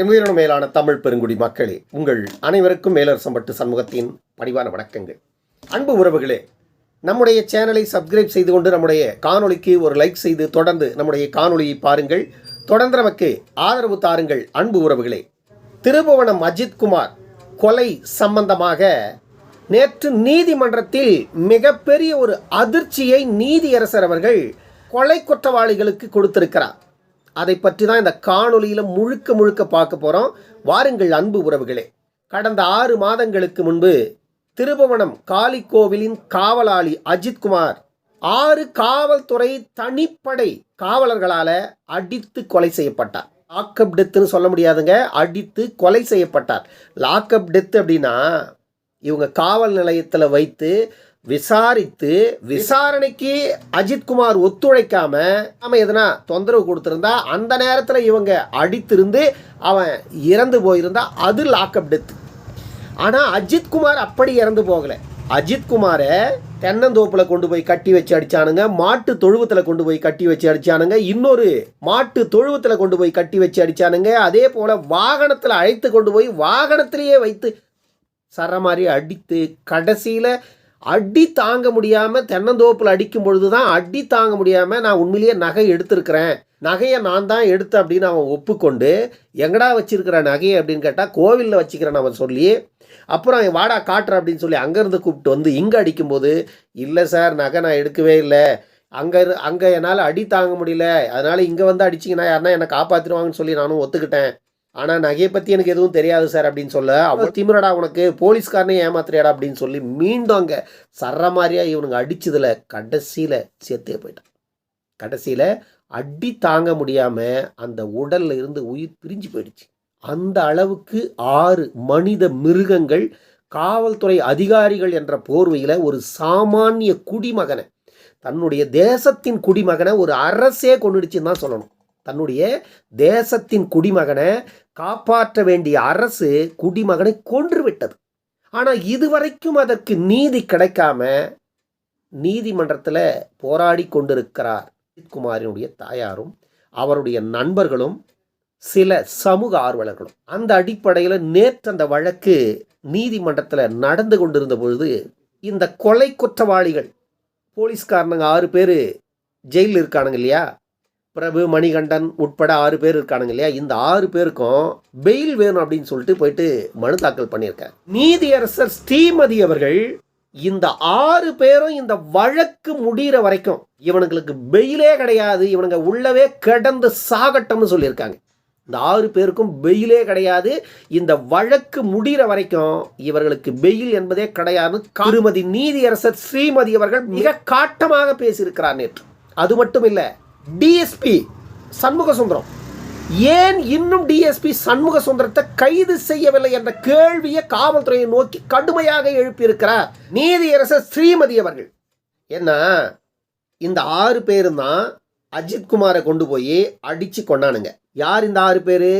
என் மேலான தமிழ் பெருங்குடி மக்களே உங்கள் அனைவருக்கும் மேலரசம்பட்டு சண்முகத்தின் பணிவான வணக்கங்கள். அன்பு உறவுகளே நம்முடைய சேனலை சப்ஸ்கிரைப் செய்து கொண்டு நம்முடைய காணொலிக்கு ஒரு லைக் செய்து தொடர்ந்து நம்முடைய காணொலியை பாருங்கள். தொடர்ந்து நமக்கு ஆதரவு தாருங்கள் அன்பு உறவுகளே. திருபுவனம் அஜித்குமார் கொலை சம்பந்தமாக நேற்று நீதிமன்றத்தில் மிகப்பெரிய ஒரு அதிர்ச்சியை நீதியரசர் அவர்கள் கொலை குற்றவாளிகளுக்கு கொடுத்திருக்கிறார். அதை பற்றி தான் இந்த காணொலியில் முழுக்க முழுக்க பார்க்க போகிறோம் வாருங்கள் அன்பு உறவுகளே. கடந்த ஆறு மாதங்களுக்கு முன்பு திருபுவனம் காளி கோவிலின் காவலாளி அஜித்குமார் ஆறு காவல்துறை தனிப்படை காவலர்களால் அடித்து கொலை செய்யப்பட்டார். லாக்அப் டெத்துன்னு சொல்ல முடியாதுங்க அடித்து கொலை செய்யப்பட்டார். லாக்அப் டெத் அப்படின்னா இவங்க காவல் நிலையத்தில் வைத்து விசாரித்து விசாரணைக்கு அஜித்குமார் ஒத்துழைக்காம நாம எதனா தொந்தரவு கொடுத்துருந்தா அந்த நேரத்தில் இவங்க அடித்திருந்து அவன் இறந்து போயிருந்தா அது லாக்அப் டெத் ஆனால் அஜித்குமார் அப்படி இறந்து போகலை. அஜித்குமாரை தென்னந்தோப்பில் கொண்டு போய் கட்டி வச்சு அடிச்சானுங்க மாட்டு தொழுவத்தில் கொண்டு போய் கட்டி வச்சு அடிச்சானுங்க இன்னொரு மாட்டு தொழுவத்தில் கொண்டு போய் கட்டி வச்சு அடிச்சானுங்க அதே போல் வாகனத்தில் அழைத்து கொண்டு போய் வாகனத்திலேயே வைத்து சர மாதிரி அடித்து கடைசியில் அடி தாங்க முடியாமல் தென்னந்தோப்பில் அடிக்கும் பொழுது தான் அடி தாங்க முடியாமல் நான் உண்மையிலேயே நகை எடுத்திருக்கிறேன். நகையை நான் தான் எடுத்தேன் அப்படின்னு அவன் ஒப்புக்கொண்டு எங்கடா வச்சிருக்கிற நகையை? அப்படின்னு கேட்டால் கோவிலில் வச்சுக்கிறேன் அவன் சொல்லி அப்புறம் வாடா காட்டுறேன் அப்படின்னு சொல்லி அங்கேருந்து கூப்பிட்டு வந்து இங்கே அடிக்கும்போது இல்லை சார் நகை நான் எடுக்கவே இல்லை. அங்கே அங்கே என்னால் அடி தாங்க முடியல. அதனால் இங்கே வந்து அடிச்சிங்கன்னா யாருன்னா என்னை காப்பாற்றிடுவாங்கன்னு சொல்லி நானும் ஒத்துக்கிட்டேன். ஆனால் நகையை பற்றி எனக்கு எதுவும் தெரியாது சார் அப்படின்னு சொல்ல. அவ்வளோ திமிரடா உனக்கு போலீஸ்காரனே ஏமாத்துறியாடா அப்படின்னு சொல்லி மீண்டும் அங்கே சர்ற மாதிரியாக இவனுங்க அடிச்சதில் கடைசியில் சேர்த்தே போயிட்டான். கடைசியில் அடி தாங்க முடியாமல் அந்த உடலில் இருந்து உயிர் பிரிஞ்சு போயிடுச்சு. அந்த அளவுக்கு ஆறு மனித மிருகங்கள் காவல்துறை அதிகாரிகள் என்ற போர்வையில் ஒரு சாமானிய குடிமகனை தன்னுடைய தேசத்தின் குடிமகனை ஒரு அரசே கொண்டுடுச்சுன்னு தான் சொல்லணும். தன்னுடைய தேசத்தின் குடிமகனை காப்பாற்ற வேண்டிய அரசு குடிமகனை கொன்றுவிட்டது. ஆனால் இதுவரைக்கும் அதற்கு நீதி கிடைக்காம நீதிமன்றத்தில் போராடி கொண்டிருக்கிறார் குமாரினுடைய தாயாரும் அவருடைய நண்பர்களும் சில சமூக ஆர்வலர்களும். அந்த அடிப்படையில் நேற்று அந்த வழக்கு நீதிமன்றத்தில் நடந்து கொண்டிருந்த பொழுது இந்த கொலை குற்றவாளிகள் போலீஸ்காரனுங்க ஆறு பேர் ஜெயிலில் இருக்கானுங்க இல்லையா? பிரபு மணிகண்டன் உட்பட ஆறு பேர் இருக்கானுங்க இல்லையா? இந்த ஆறு பேருக்கும் பெயில் வேணும் அப்படின்னு சொல்லிட்டு போயிட்டு மனு தாக்கல் பண்ணியிருக்கார் நீதியரசர் ஸ்ரீமதி அவர்கள் இந்த ஆறு பேரும் இந்த வழக்கு முடிகிற வரைக்கும் இவனுங்களுக்கு பெயிலே கிடையாது இவனுங்க உள்ளவே கிடந்து சாகட்டம்னு சொல்லியிருக்காங்க. இந்த ஆறு பேருக்கும் பெயிலே கிடையாது இந்த வழக்கு முடிகிற வரைக்கும் இவர்களுக்கு பெயில் என்பதே கிடையாது திருமதி நீதியரசர் ஸ்ரீமதி அவர்கள் மிக காட்டமாக பேசியிருக்கிறார் நேற்று. அது மட்டும் இல்லை டிஎஸ்பி சண்முக சுந்தரம். ஏன் இன்னும் டிஎஸ்பி சண்முக சுந்தரத்தை கைது செய்யவில்லை என்ற கேள்வியை காவல்துறையை நோக்கி கடுமையாக எழுப்பியிருக்கிறார் நீதியரசர் ஸ்ரீமதி அவர்கள். என்ன இந்த ஆறு பேரும் தான் அஜித்குமாரை கொண்டு போய் அடிச்சு கொண்டானுங்க யார் இந்த ஆறு பேர்?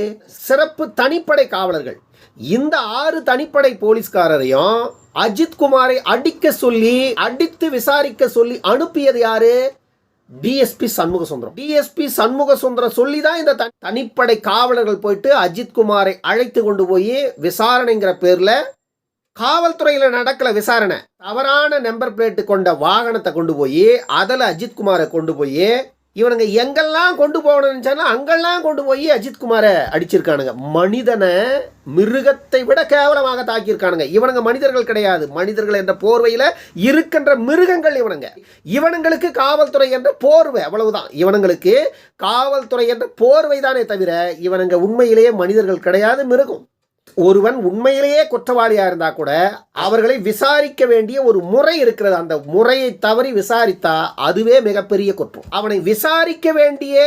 சிறப்பு தனிப்படை காவலர்கள். இந்த ஆறு தனிப்படை போலீஸ்காரரையும் அஜித்குமாரை அடிக்க சொல்லி அடித்து விசாரிக்க சொல்லி அனுப்பியது யாரு? டிஎஸ்பி சண்முக சுந்தரம். டிஎஸ்பி சண்முக சுந்தரம் சொல்லி தான் இந்த தனிப்படை காவலர்கள் போயிட்டு அஜித்குமாரை அழைத்து கொண்டு போய் விசாரணைங்கிற பேரில் காவல்துறையில் நடக்கல விசாரணை. தவறான நம்பர் பிளேட்டு கொண்ட வாகனத்தை கொண்டு போய் அதில் அஜித்குமாரை கொண்டு போய் இவனுங்க எங்கெல்லாம் கொண்டு போகணும்னு சொன்னால் அங்கெல்லாம் கொண்டு போய் அஜித்குமாரை அடிச்சிருக்கானுங்க. மனிதனை மிருகத்தை விட கேவலமாக தாக்கியிருக்கானுங்க. இவனுங்க மனிதர்கள் கிடையாது. மனிதர்கள் என்ற போர்வையில் இருக்கின்ற மிருகங்கள் இவனுங்க. இவனுங்களுக்கு காவல்துறை என்ற போர்வை அவ்வளவுதான். இவனுங்களுக்கு காவல்துறை என்ற போர்வை தானே தவிர இவனுங்க உண்மையிலேயே மனிதர்கள் கிடையாது மிருகம். ஒருவன் உண்மையிலேயே குற்றவாளியாக இருந்தால் கூட அவர்களை விசாரிக்க வேண்டிய ஒரு முறை இருக்கிறது. அந்த முறையை தவறி விசாரித்தா அதுவே மிகப்பெரிய குற்றம். அவனை விசாரிக்க வேண்டிய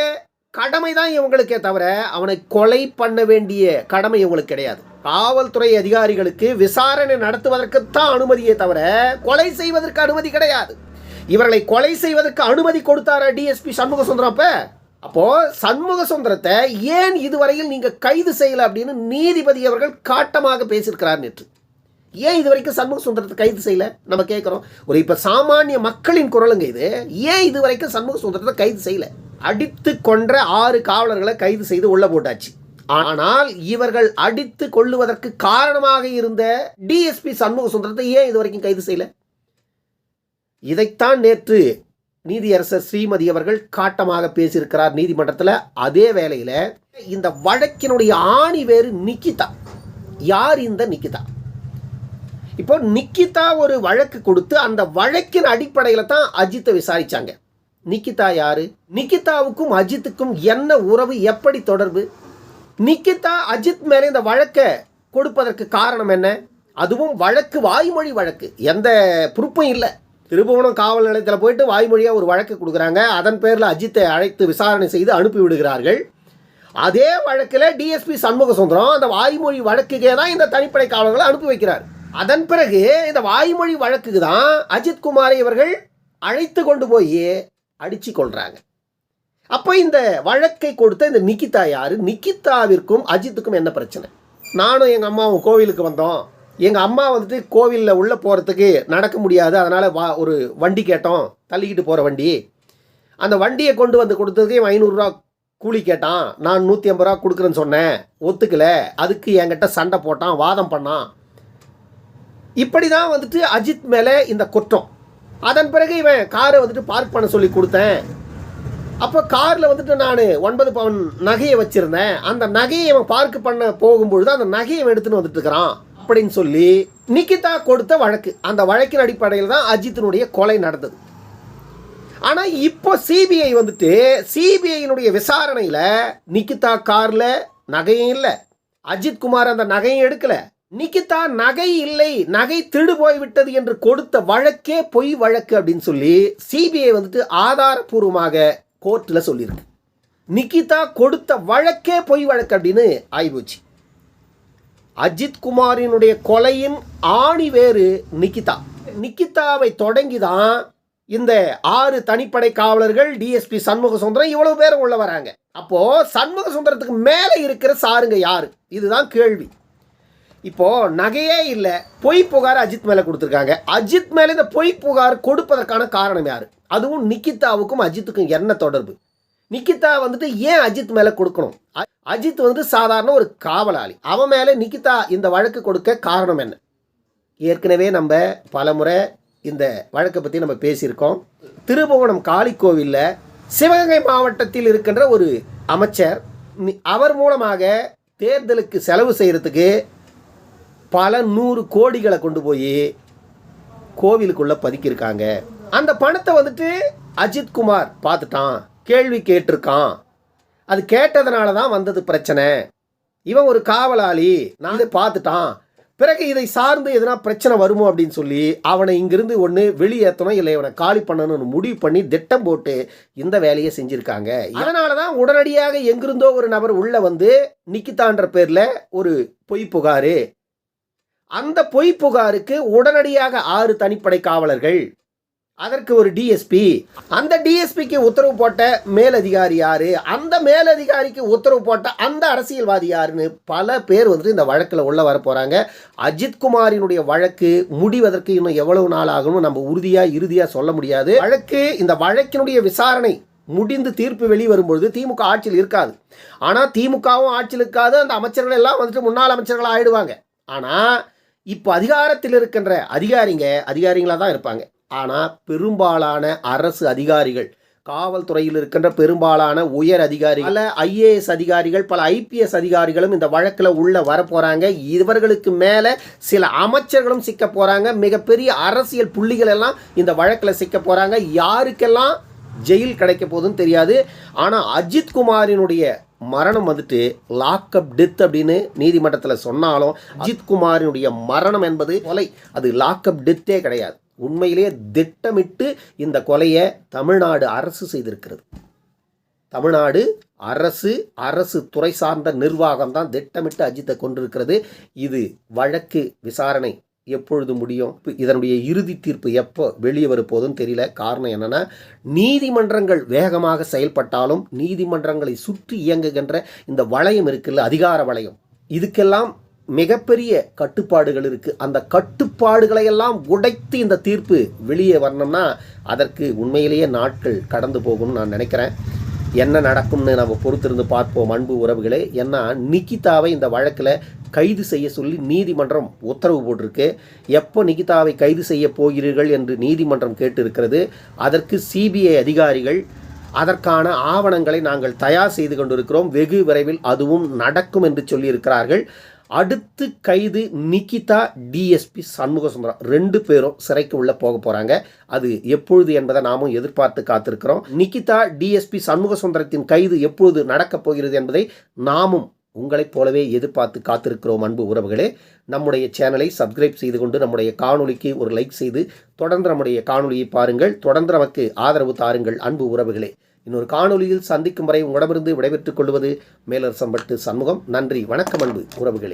கடமை தான் இவங்களுக்கே தவிர அவனை கொலை பண்ண வேண்டிய கடமை இவங்களுக்கு கிடையாது. காவல்துறை அதிகாரிகளுக்கு விசாரணை நடத்துவதற்குத்தான் அனுமதியே தவிர கொலை செய்வதற்கு அனுமதி கிடையாது. இவர்களை கொலை செய்வதற்கு அனுமதி கொடுத்தாரா டிஎஸ்பி சண்முக சுந்தரம் அப்போ சண்முக சுந்தரத்தை ஏன் இதுவரையில் நீங்க கைது செய்யல அப்படின்னு நீதிபதி அவர்கள் காட்டமாக பேசியிருக்கிறார் நேற்று. ஏன் இது வரைக்கும் சண்முக சுந்தரத்தை கைது செய்யல? நம்ம கேட்குறோம். ஒரு இப்போ சாமானிய மக்களின் குரலுங்க இது. ஏன் இது வரைக்கும் சண்முக சுந்தரத்தை கைது செய்யல? அடித்து கொன்ற ஆறு காவலர்களை கைது செய்து உள்ள போட்டாச்சு. ஆனால் இவர்கள் அடித்து கொள்ளுவதற்கு காரணமாக இருந்த டிஎஸ்பி சண்முக சுந்தரத்தை ஏன் இது வரைக்கும் கைது செய்யல? இதைத்தான் நேற்று நீதியரசர் ஸ்ரீமதி அவர்கள் காட்டமாக பேசியிருக்கிறார் நீதிமன்றத்தில் அதே வேளையில் இந்த வழக்கினுடைய ஆணி வேறு நிக்கிதா. யார் இந்த நிக்கிதா? இப்போ நிக்கிதா ஒரு வழக்கு கொடுத்து அந்த வழக்கின் அடிப்படையில் தான் அஜித்தை விசாரிச்சாங்க. நிக்கிதா யாரு? நிக்கிதாவுக்கும் அஜித்துக்கும் என்ன உறவு எப்படி தொடர்பு? நிக்கிதா அஜித் மேலே இந்த வழக்கை கொடுப்பதற்கு காரணம் என்ன? அதுவும் வழக்கு வாய்மொழி வழக்கு. எந்த பொறுப்பும் இல்லை. திருபுவனம் காவல் நிலையத்தில் போயிட்டு வாய்மொழியாக ஒரு வழக்கு கொடுக்குறாங்க. அதன் பேரில் அஜித்தை அழைத்து விசாரணை செய்து அனுப்பி விடுகிறார்கள். அதே வழக்கில் டிஎஸ்பி சண்முக சுந்தரம் அந்த வாய்மொழி வழக்குக்கே தான் இந்த தனிப்படை காவலர்களை அனுப்பி வைக்கிறார். அதன் பிறகு இந்த வாய்மொழி வழக்குக்கு தான் அஜித் குமாரை இவர்கள் அழைத்து கொண்டு போய் அடித்து கொள்கிறாங்க அப்போ இந்த வழக்கை கொடுத்த இந்த நிக்கிதா யார்? நிக்கிதாவிற்கும் அஜித்துக்கும் என்ன பிரச்சனை? நானும் எங்கள் அம்மாவும் கோவிலுக்கு வந்தோம். எங்கள் அம்மா வந்துட்டு கோவிலில் உள்ளே போகிறதுக்கு நடக்க முடியாது. அதனால் வா ஒரு வண்டி கேட்டோம். தள்ளிக்கிட்டு போகிற வண்டி. அந்த வண்டியை கொண்டு வந்து கொடுத்ததுக்கு இவன் ஐநூறுரூவா கூலி கேட்டான். நான் நூற்றி ஐம்பது ரூபா கொடுக்குறேன்னு சொன்னேன். ஒத்துக்கலை. அதுக்கு என்கிட்ட சண்டை போட்டான் வாதம் பண்ணான். இப்படி தான் வந்துட்டு அஜித் மேலே இந்த குற்றம். அதன் பிறகு இவன் காரை வந்துட்டு பார்க் பண்ண சொல்லி கொடுத்தேன். அப்போ காரில் வந்துட்டு நான் ஒன்பது பவுன் நகையை வச்சுருந்தேன். அந்த நகையை இவன் பார்க் பண்ண போகும்பொழுது அந்த நகையை எடுத்துன்னு வந்துட்டுருக்கிறான் அப்படின்னு சொல்லி நிக்கிதா கொடுத்த வழக்கு. அந்த வழக்கின் அடிப்படையில் தான் அஜித்தினுடைய கொலை நடந்தது. ஆனால் இப்போ சிபிஐ வந்துட்டு சிபிஐனுடைய விசாரணையில் நிக்கிதா காரில் நகையும் இல்லை. அஜித் குமார் அந்த நகையும் எடுக்கல. நிக்கிதா நகை இல்லை நகை திருடு போய்விட்டது என்று கொடுத்த வழக்கே பொய் வழக்கு அப்படின்னு சொல்லி சிபிஐ வந்துட்டு ஆதாரபூர்வமாக கோர்ட்டில் சொல்லியிருக்கு. நிக்கிதா கொடுத்த வழக்கே பொய் வழக்கு அப்படின்னு ஆயிப்போச்சு. அஜித் குமாரினுடைய கொலையின் ஆணி வேறு நிக்கிதா. நிக்கிதாவை தொடங்கி தான் இந்த ஆறு தனிப்படை காவலர்கள் டிஎஸ்பி சண்முக சுந்தரம் இவ்வளவு பேர் உள்ள வராங்க. அப்போ சண்முக சுந்தரத்துக்கு மேலே இருக்கிற சாருங்க யாரு? இதுதான் கேள்வி. இப்போ நகையே இல்லை பொய் புகார் அஜித் மேலே கொடுத்துருக்காங்க. அஜித் மேலே இந்த பொய் புகார் கொடுப்பதற்கான காரணம் யாரு? அதுவும் நிக்கிதாவுக்கும் அஜித்துக்கும் என்ன தொடர்பு? நிக்கிதா வந்துட்டு ஏன் அஜித் மேலே கொடுக்கணும்? அஜித் வந்து சாதாரண ஒரு காவலாளி. அவன் மேலே நிக்கிதா இந்த வழக்கு கொடுக்க காரணம் என்ன? ஏற்கனவே நம்ம பலமுறை இந்த வழக்கை பற்றி நம்ம பேசியிருக்கோம். திருபுவனம் காளி கோவிலில் சிவகங்கை மாவட்டத்தில் இருக்கின்ற ஒரு அமைச்சர் அவர் மூலமாக தேர்தலுக்கு செலவு செய்கிறதுக்கு பல நூறு கோடிகளை கொண்டு போய் கோவிலுக்குள்ளே பதுக்கியிருக்காங்க. அந்த பணத்தை வந்துட்டு அஜித் குமார் பார்த்துட்டான் கேள்வி கேட்டிருக்கான். அது கேட்டதுனால தான் வந்தது பிரச்சனை. இவன் ஒரு காவலாளி நான் இதை பார்த்துட்டான். பிறகு இதை சார்ந்து எதனா பிரச்சனை வருமோ அப்படின்னு சொல்லி அவனை இங்கிருந்து ஒன்று வெளியேற்றணும் இல்லை இவனை காலி பண்ணணும்னு முடிவு பண்ணி திட்டம் போட்டு இந்த வேலையை செஞ்சுருக்காங்க. அதனால தான் உடனடியாக எங்கிருந்தோ ஒரு நபர் உள்ளே வந்து நிக்கிதான்ற பேரில் ஒரு பொய் புகார். அந்த பொய் புகாருக்கு உடனடியாக ஆறு தனிப்படை காவலர்கள் அதற்கு ஒரு டிஎஸ்பி அந்த டிஎஸ்பிக்கு உத்தரவு போட்ட மேலதிகாரி யாரு? அந்த மேலதிகாரிக்கு உத்தரவு போட்ட அந்த அரசியல்வாதி யாருன்னு பல பேர் வந்துட்டு இந்த வழக்கில் உள்ள வர போறாங்க. அஜித்குமாரினுடைய வழக்கு முடிவதற்கு இன்னும் எவ்வளவு நாள் ஆகணும் நம்ம உறுதியா இறுதியா சொல்ல முடியாது. வழக்கு இந்த வழக்கினுடைய விசாரணை முடிந்து தீர்ப்பு வெளிவரும்பொழுது திமுக ஆட்சியில் இருக்காது. ஆனால் திமுகவும் ஆட்சியில் இருக்காது. அந்த அமைச்சர்கள் எல்லாம் வந்துட்டு முன்னாள் அமைச்சர்கள் ஆயிடுவாங்க. ஆனால் இப்போ அதிகாரத்தில் இருக்கின்ற அதிகாரிங்க அதிகாரிகளாக தான் இருப்பாங்க. ஆனால் பெரும்பாலான அரசு அதிகாரிகள் காவல்துறையில் இருக்கின்ற பெரும்பாலான உயர் அதிகாரிகள் பல ஐஏஎஸ் அதிகாரிகள் பல ஐபிஎஸ் அதிகாரிகளும் இந்த வழக்கில் உள்ளே வரப்போகிறாங்க இவர்களுக்கு மேலே சில அமைச்சர்களும் சிக்க போகிறாங்க மிகப்பெரிய அரசியல் புள்ளிகள் எல்லாம் இந்த வழக்கில் சிக்க போகிறாங்க யாருக்கெல்லாம் ஜெயில் கிடைக்க போதுன்னு தெரியாது. ஆனால் அஜித் குமாரினுடைய மரணம் வந்துட்டு லாக்அப் டெத் அப்படின்னு நீதிமன்றத்தில் சொன்னாலும் அஜித் குமாரினுடைய மரணம் என்பது கொலை. அது லாக்அப் டெத்தே கிடையாது. உண்மையிலேயே திட்டமிட்டு இந்த கொலையை தமிழ்நாடு அரசு செய்திருக்கிறது. தமிழ்நாடு அரசு அரசு துறை சார்ந்த நிர்வாகம் தான் திட்டமிட்டு அஜித்தை கொண்டிருக்கிறது இது வழக்கு விசாரணை எப்பொழுது முடியும்? இதனுடைய இறுதி தீர்ப்பு எப்போ வெளியே வரப்போதும் தெரியல. காரணம் என்னன்னா நீதிமன்றங்கள் வேகமாக செயல்பட்டாலும் நீதிமன்றங்களை சுற்றி இயங்குகின்ற இந்த வளையம் இருக்குல்ல அதிகார வளையம் இதுக்கெல்லாம் மிகப்பெரிய கட்டுப்பாடுகள் இருக்குது அந்த கட்டுப்பாடுகளை எல்லாம் உடைத்து இந்த தீர்ப்பு வெளியே வரணும்னா அதற்கு உண்மையிலேயே நாட்கள் கடந்து போகும்னு நான் நினைக்கிறேன். என்ன நடக்கும்னு நம்ம பொறுத்திருந்து பார்ப்போம் அன்பு உறவுகளே. ஏன்னா நிக்கிதாவை இந்த வழக்கில் கைது செய்ய சொல்லி நீதிமன்றம் உத்தரவு போட்டிருக்கு. எப்போ நிகிதாவை கைது செய்ய போகிறீர்கள் என்று நீதிமன்றம் கேட்டிருக்கிறது. அதற்கு சிபிஐ அதிகாரிகள் அதற்கான ஆவணங்களை நாங்கள் தயார் செய்து கொண்டிருக்கிறோம். வெகு விரைவில் அதுவும் நடக்கும் என்று சொல்லியிருக்கிறார்கள். அடுத்து கைது நிகிதா டிஎஸ்பி சண்முக சுந்தரம். ரெண்டு பேரும் சிறைக்கு உள்ள போக போறாங்க. அது எப்பொழுது என்பதை நாமும் எதிர்பார்த்து காத்திருக்கிறோம். நிகிதா டிஎஸ்பி சண்முக சுந்தரத்தின் கைது எப்பொழுது நடக்கப் போகிறது என்பதை நாமும் உங்களைப் போலவே எதிர்பார்த்து காத்திருக்கிறோம் அன்பு உறவுகளே. நம்முடைய சேனலை சப்ஸ்கிரைப் செய்து கொண்டு நம்முடைய காணொலிக்கு ஒரு லைக் செய்து தொடர்ந்து நம்முடைய காணொலியை பாருங்கள். தொடர்ந்து நமக்கு ஆதரவு தாருங்கள் அன்பு உறவுகளே. இன்னொரு காணொலியில் சந்திக்கும் வரை உங்களிடமிருந்து விடைபெற்றுக் கொள்வது மேலரசம்பட்டு சண்முகம். நன்றி வணக்கம் அன்பு உறவுகளே.